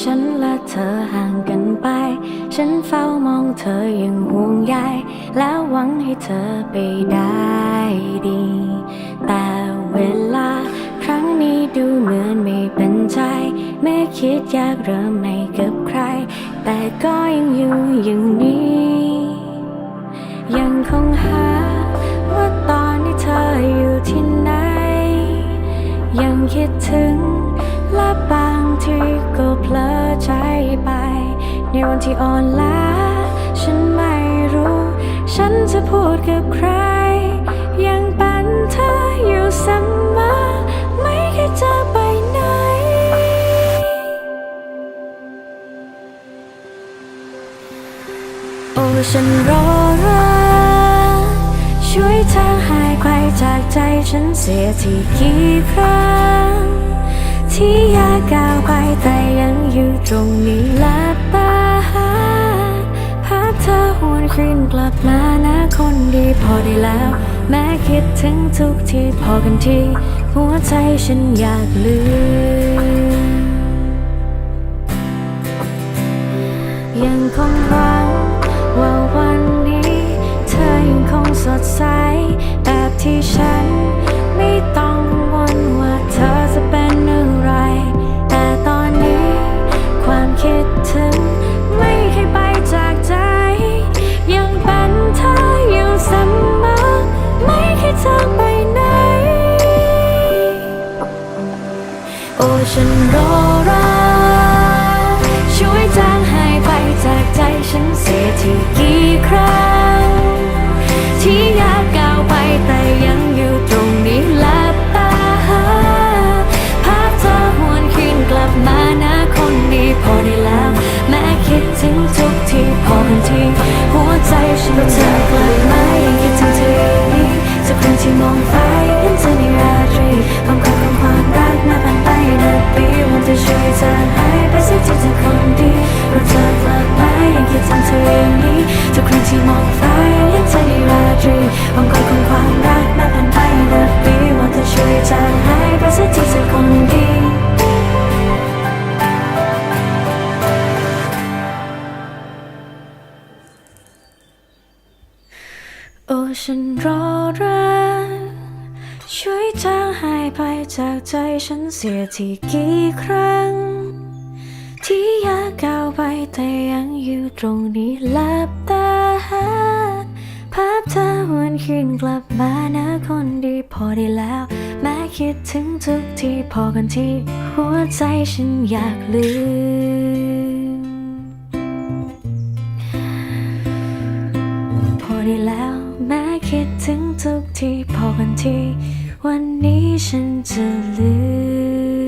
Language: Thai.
ฉันและเธอห่างกันไป ฉันเฝ้ามองเธออย่างห่วงใยแล้วหวังให้เธอไปได้ดี แต่เวลาครั้งนี้ดูเหมือนไม่เป็นใจแม้คิดอยากเริ่มในกับใคร แต่ก็ยังอยู่อย่างนี้ ยังคงหาว่าตอนที่เธออยู่ที่ไหน ยังคิดถึง ใจไป ในวันที่อ่อนล้า ฉันไม่รู้ ฉันจะพูดกับใคร ยังเป็นเธออยู่เสมอไม่เคยจะไปไหน โอ้ฉันรอรักช่วยทางหายไกลจากใจฉันเสียทีกี่ครั้ง ที่อยากก้าวไปแต่ยังอยู่ตรงนี้และตาหาภาพเธอหวนคืนกลับมานะคนดีพอได้แล้ว แม้คิดถึงทุกทีพอกันที หัวใจฉันอยากลืมยังคงหวังว่าวันนี้ เธอยังคงสดใสแบบที่ฉัน ฉันรอรักช่วยจางหายไปจากใจฉันเสียที โอ้ฉันรอรักช่วยจางหายไปจากใจฉันเสียทีกี่ครั้ง ที่อยากก้าวไปแต่ยังอยู่ตรงนี้หลับตาหาภาพเธอวนคืนกลับมานะคนดีพอได้แล้ว แม้คิดถึงทุกทีพอกันที่หัวใจฉันอยากลืมพอได้แล้ว แม้คิดถึงทุกทีพอกันที วันนี้ฉันจะลืม